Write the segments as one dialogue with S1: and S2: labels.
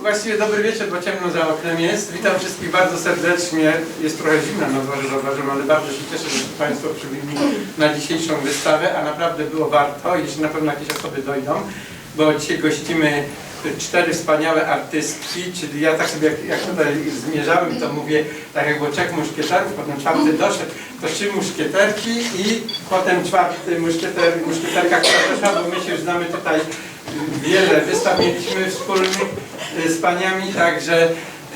S1: właściwie dobry wieczór, bo ciemno za oknem jest. Witam wszystkich bardzo serdecznie. Jest trochę zimno na dworze, zauważyłem, ale bardzo się cieszę, że Państwo przybyli na dzisiejszą wystawę, a naprawdę było warto, jeśli na pewno jakieś osoby dojdą, bo dzisiaj gościmy cztery wspaniałe artystki, czyli ja tak sobie jak, jak tutaj zmierzałem, to mówię, tak jak było trzech muszkieterów, potem czwarty doszedł, to trzy muszkieterki i potem czwarty muszkieter, muszkieterka, która doszła, bo my się już znamy tutaj wiele wystaw mieliśmy wspólnych y, z paniami, także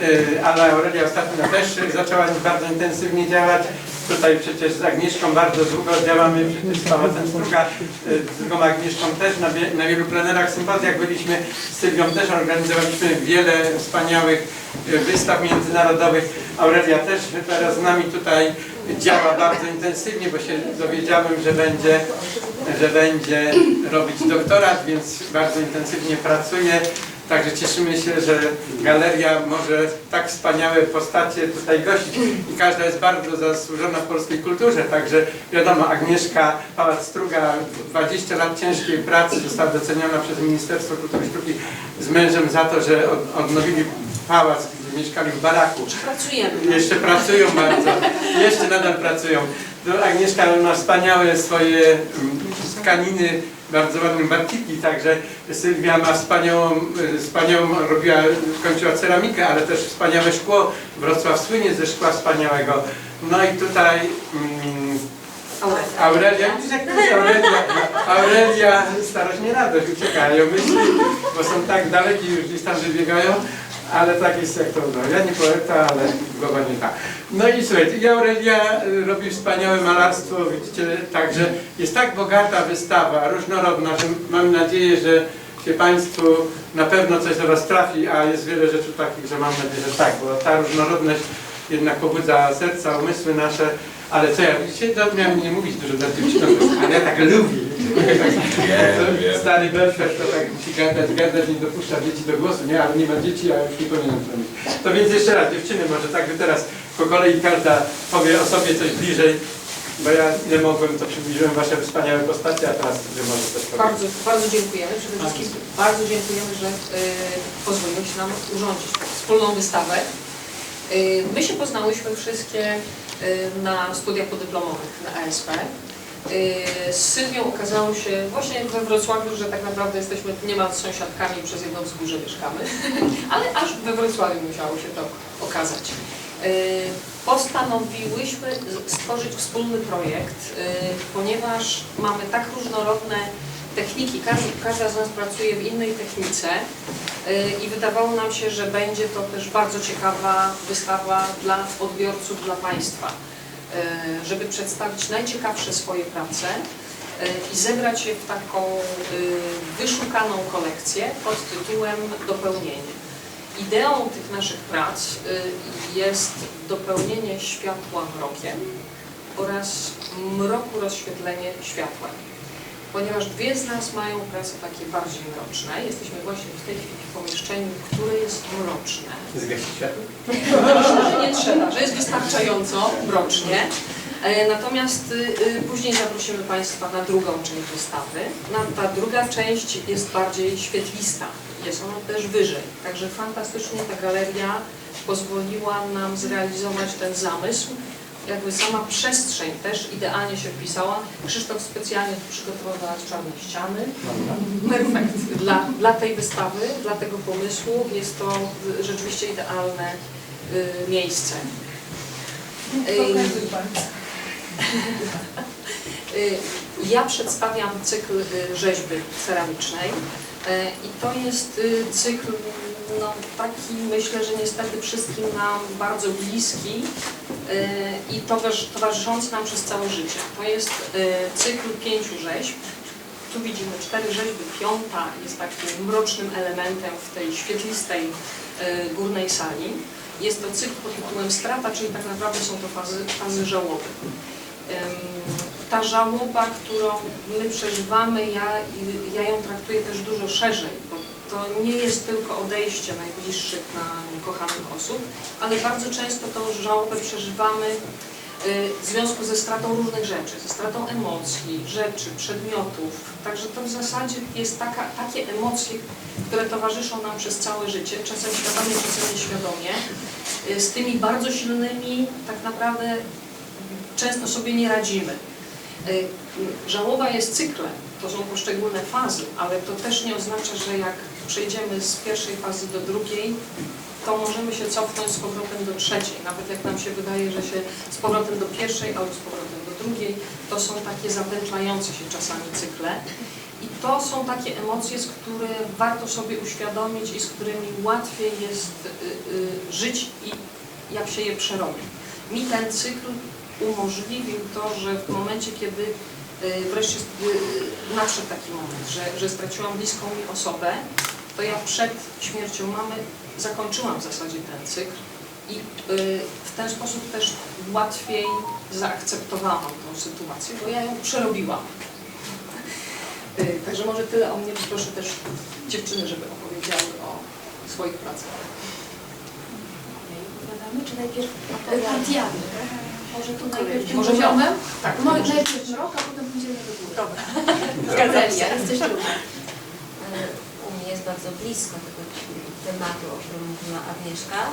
S1: y, ale Aurelia ostatnio też zaczęła bardzo intensywnie działać. Tutaj przecież z Agnieszką bardzo długo działamy, przecież z Pałacem Struga, z drugą Agnieszką też na, wie, na wielu plenerach, sympozjach byliśmy, z Sylwią też organizowaliśmy wiele wspaniałych y, wystaw międzynarodowych. Aurelia też teraz z nami tutaj działa bardzo intensywnie, bo się dowiedziałem, że będzie, że będzie robić doktorat, więc bardzo intensywnie pracuje. Także cieszymy się, że galeria może tak wspaniałe postacie tutaj gościć i każda jest bardzo zasłużona w polskiej kulturze. Także wiadomo, Agnieszka Pałac-Struga, 20 lat ciężkiej pracy została doceniona przez Ministerstwo Kultury i Sztuki z mężem za to, że od- odnowili pałac, mieszkali w baraku.
S2: Pracujemy.
S1: Jeszcze pracują bardzo, jeszcze nadal pracują. Agnieszka ma wspaniałe swoje mm, tkaniny, bardzo ładne batiki, także Sylwia ma wspaniałą, y, wspaniałą, robiła, kończyła ceramikę, ale też wspaniałe szkło. Wrocław słynie ze szkła wspaniałego. No i tutaj mm,
S2: Aurelia.
S1: Aurelia, Aurelia, starość nie radość, uciekają myśli, bo są tak daleki już gdzieś tam wybiegają, ale tak jest jak to, no, ja nie poeta, ale głowa nie ta. No i słuchajcie, i Aurelia y, robi wspaniałe malarstwo, widzicie, także jest tak bogata wystawa, różnorodna, że mam nadzieję, że się Państwu na pewno coś do Was trafi, a jest wiele rzeczy takich, że mam nadzieję, że tak, bo ta różnorodność jednak pobudza serca, umysły nasze, ale co ja, dzisiaj to miałem nie mówić dużo dla dziewczynom, ale ja tak lubię. To Stary Belfer to tak musi gadać, gadać, nie dopuszcza dzieci do głosu, nie, ale nie ma dzieci, a już nie powinienem to mieć. To więc jeszcze raz, dziewczyny, może tak wy teraz po kolei każda powie o sobie coś bliżej, bo ja ile mogłem, to przybliżyłem wasze wspaniałe postacie, a teraz wy może coś powiedzieć.
S2: Bardzo, bardzo dziękujemy. Przede wszystkim bardzo dziękujemy, że y, pozwoliłeś nam urządzić wspólną wystawę. Y, my się poznałyśmy wszystkie y, na studiach podyplomowych na ASP. Y, z Sylwią okazało się właśnie we Wrocławiu, że tak naprawdę jesteśmy niemal sąsiadkami przez jedno wzgórze mieszkamy, ale aż we Wrocławiu musiało się to okazać. Postanowiłyśmy stworzyć wspólny projekt, ponieważ mamy tak różnorodne techniki, każdy, każda z nas pracuje w innej technice y, i wydawało nam się, że będzie to też bardzo ciekawa wystawa dla odbiorców, dla Państwa, y, żeby przedstawić najciekawsze swoje prace y, i zebrać je w taką wyszukaną kolekcję pod tytułem Dopełnienie. Ideą tych naszych prac jest dopełnienie światła mrokiem oraz mroku rozświetlenie światłem. Ponieważ dwie z nas mają prace takie bardziej mroczne, jesteśmy właśnie w tej chwili w pomieszczeniu, które jest mroczne.
S1: Zgasić światło?
S2: Myślę, że nie trzeba, że jest wystarczająco mrocznie. E, Natomiast y, y, później zaprosimy Państwa na drugą część wystawy. Ta druga część jest bardziej świetlista, jest ona też wyżej. Także fantastycznie ta galeria pozwoliła nam zrealizować ten zamysł. Jakby sama przestrzeń też idealnie się wpisała. Krzysztof specjalnie tu przygotował dla nas czarne ściany. Perfekt. Dla, dla tej wystawy, dla tego pomysłu jest to y, rzeczywiście idealne y, miejsce. Y, Ja przedstawiam cykl y, rzeźby ceramicznej y, i to jest y, cykl no, taki myślę, że niestety wszystkim nam bardzo bliski y, i towarz- towarzyszący nam przez całe życie. To jest y, cykl pięciu rzeźb. Tu widzimy cztery rzeźby, piąta jest takim mrocznym elementem w tej świetlistej y, górnej sali. Jest to cykl pod tytułem Strata, czyli tak naprawdę są to fazy, fazy żałoby. Ta żałoba, którą my przeżywamy, ja, ja ją traktuję też dużo szerzej, bo to nie jest tylko odejście najbliższych nam kochanych osób, ale bardzo często tą żałobę przeżywamy y, w związku ze stratą różnych rzeczy, ze stratą emocji, rzeczy, przedmiotów. Także to w zasadzie jest taka, takie emocje, które towarzyszą nam przez całe życie, czasem świadomie, czasem nieświadomie, y, z tymi bardzo silnymi tak naprawdę często sobie nie radzimy. Y, Żałoba jest cyklem, to są poszczególne fazy, ale to też nie oznacza, że jak przejdziemy z pierwszej fazy do drugiej, to możemy się cofnąć z powrotem do trzeciej. Nawet jak nam się wydaje, że się z powrotem do pierwszej albo z powrotem do drugiej, to są takie zapętlające się czasami cykle. I to są takie emocje, z które warto sobie uświadomić i z którymi łatwiej jest y, y, żyć i jak się je przerobi. Mi ten cykl umożliwił to, że w momencie, kiedy y, wreszcie nadszedł taki moment, że, że straciłam bliską mi osobę, to ja przed śmiercią mamy zakończyłam w zasadzie ten cykl i y, w ten sposób też łatwiej zaakceptowałam tą sytuację, bo ja ją przerobiłam. Y, Także może tyle o mnie, proszę też dziewczyny, żeby opowiedziały o swoich pracach.
S3: Opowiadamy, czy najpierw Diany? Może tu najpierw
S2: Może
S3: poziomem?
S2: Tak,
S3: No, najpierw mrok, a potem pójdziemy do góry.
S2: Dobra.
S3: Zgadzam się, jesteś druga.
S4: Jest bardzo blisko tego tematu, o którym mówiła Agnieszka. E,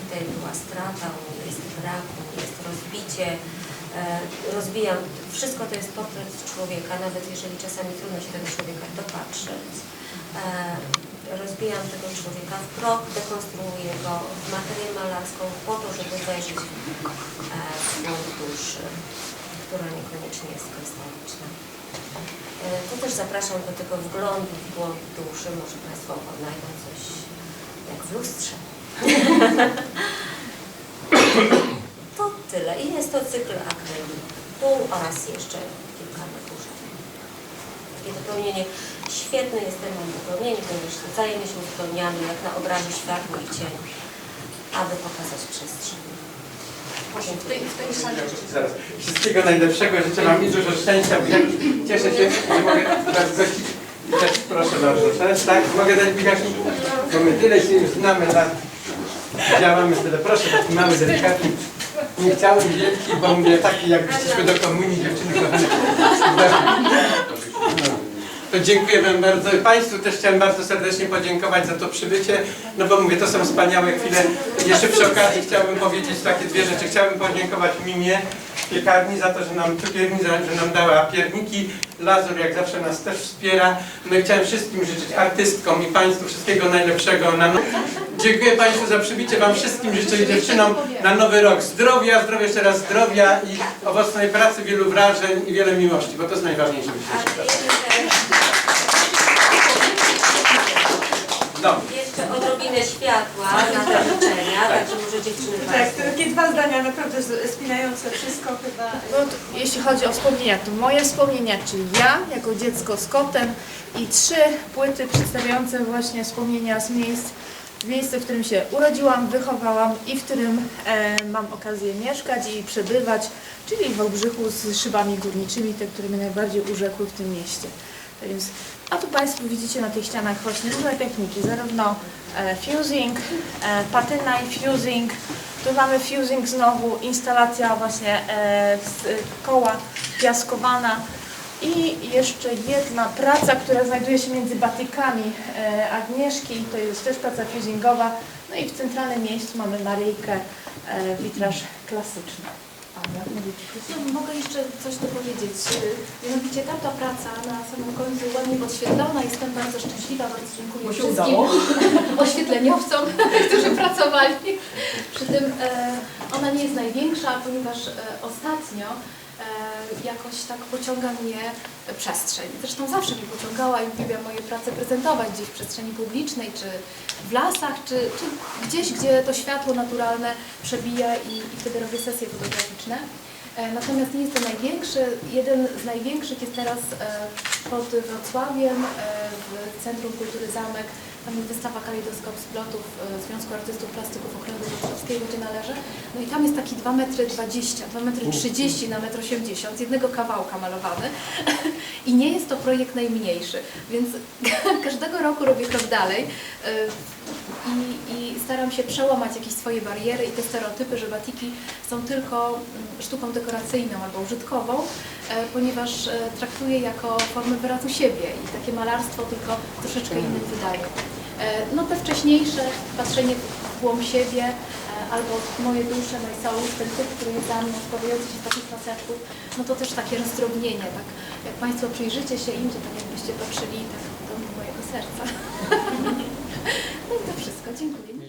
S4: Tutaj była strata, jest brak, jest rozbicie. E, Rozbijam, wszystko to jest portret człowieka, nawet jeżeli czasami trudno się tego człowieka dopatrzeć. E, Rozbijam tego człowieka w proch, dekonstruuję go w materię malarską po to, żeby wejrzeć e, w głąb duszy, która niekoniecznie jest krystaliczna. E, To też zapraszam do tego wglądu w głąb duszy. Może Państwo odnajdą coś jak w lustrze. To tyle. I jest to cykl akryli. Pół oraz jeszcze kilka górze. Takie dopełnienie. Świetny jest ten dopełnienie, ponieważ wzajemnie się uzupełniamy, jak na obrazie światło i cień, aby pokazać przestrzeń.
S2: W tej, w tej sali
S1: Zaraz. Wszystkiego najlepszego, życzę Wam dużo szczęścia. Ja Cieszę się, że mogę Was gościć. Też proszę bardzo. Teraz tak, mogę dać Michał, bo my tyle się już znamy lat. Działamy tyle. Proszę, taki mały, delikatny. Nie chciałem wielki, bo mówię taki, jak przyszły do komunii dziewczyny kochane. Dziękuję Wam bardzo. Państwu też chciałem bardzo serdecznie podziękować za to przybycie, no bo mówię, to są wspaniałe chwile. Jeszcze przy okazji chciałbym powiedzieć takie dwie rzeczy. Chciałbym podziękować Mimie piekarni za to, że nam cukierni, że nam dała pierniki. Lazur jak zawsze nas też wspiera. No i chciałem wszystkim życzyć artystkom i Państwu wszystkiego najlepszego. Na no... Dziękuję Państwu za przybycie. Wam wszystkim życzę dziewczynom na nowy rok zdrowia, zdrowia jeszcze raz zdrowia i owocnej pracy, wielu wrażeń i wiele miłości, bo to jest najważniejsze. Myślę. No.
S4: jeszcze odrobinę światła na te życzenia, także może dziewczyny
S5: Tak, to takie dwa zdania naprawdę z- spinające wszystko chyba.
S3: No, to, jeśli chodzi o wspomnienia, to moje wspomnienia, czyli ja jako dziecko z kotem i trzy płyty przedstawiające właśnie wspomnienia z miejsc, w miejscu, w którym się urodziłam, wychowałam i w którym e, mam okazję mieszkać i przebywać, czyli w Wałbrzychu z szybami górniczymi, te, które mnie najbardziej urzekły w tym mieście. Więc, a tu Państwo widzicie na tych ścianach właśnie różne techniki, zarówno e, fusing, e, patyna i fusing. Tu mamy fusing znowu, instalacja właśnie e, koła piaskowana. I jeszcze jedna praca, która znajduje się między batykami Agnieszki, to jest też praca fusingowa. No i w centralnym miejscu mamy Maryjkę, witraż klasyczny.
S6: No, mogę jeszcze coś dopowiedzieć. Mianowicie tamta praca na samym końcu ładnie podświetlona. Jestem bardzo szczęśliwa, bardzo dziękuję
S2: się
S6: wszystkim
S2: udało.
S6: oświetleniowcom, którzy pracowali przy tym. E, ona nie jest największa, ponieważ e, ostatnio jakoś tak pociąga mnie przestrzeń. Zresztą zawsze mnie pociągała i uwielbiam moje prace prezentować gdzieś w przestrzeni publicznej, czy w lasach, czy, czy gdzieś, gdzie to światło naturalne przebija i, i wtedy robię sesje fotograficzne. E, Natomiast nie jest to największy. Jeden z największych jest teraz e, pod Wrocławiem e, w Centrum Kultury Zamek. Tam jest wystawa Kalejdoskop splotów e, Związku Artystów Plastyków Okręgu Wrocławskiego, gdzie należy. No i tam jest taki 2 metry 20, 2 metry 30 na metr 80 z jednego kawałka malowany. I nie jest to projekt najmniejszy, więc każdego roku robię krok dalej. E, I, I staram się przełamać jakieś swoje bariery i te stereotypy, że batiki są tylko mm, sztuką dekoracyjną albo użytkową, e, ponieważ traktuję jako formę wyrazu siebie i takie malarstwo tylko troszeczkę innym wydaje. E, No te wcześniejsze patrzenie w głąb siebie e, albo moje dusze, my soul, ten typ, który jest za mną, sprawujący się z takich paseczków, no to też takie rozdrobnienie, tak jak Państwo przyjrzycie się im, to tak jakbyście patrzyli tak do mojego serca. No i to wszystko, dziękuję.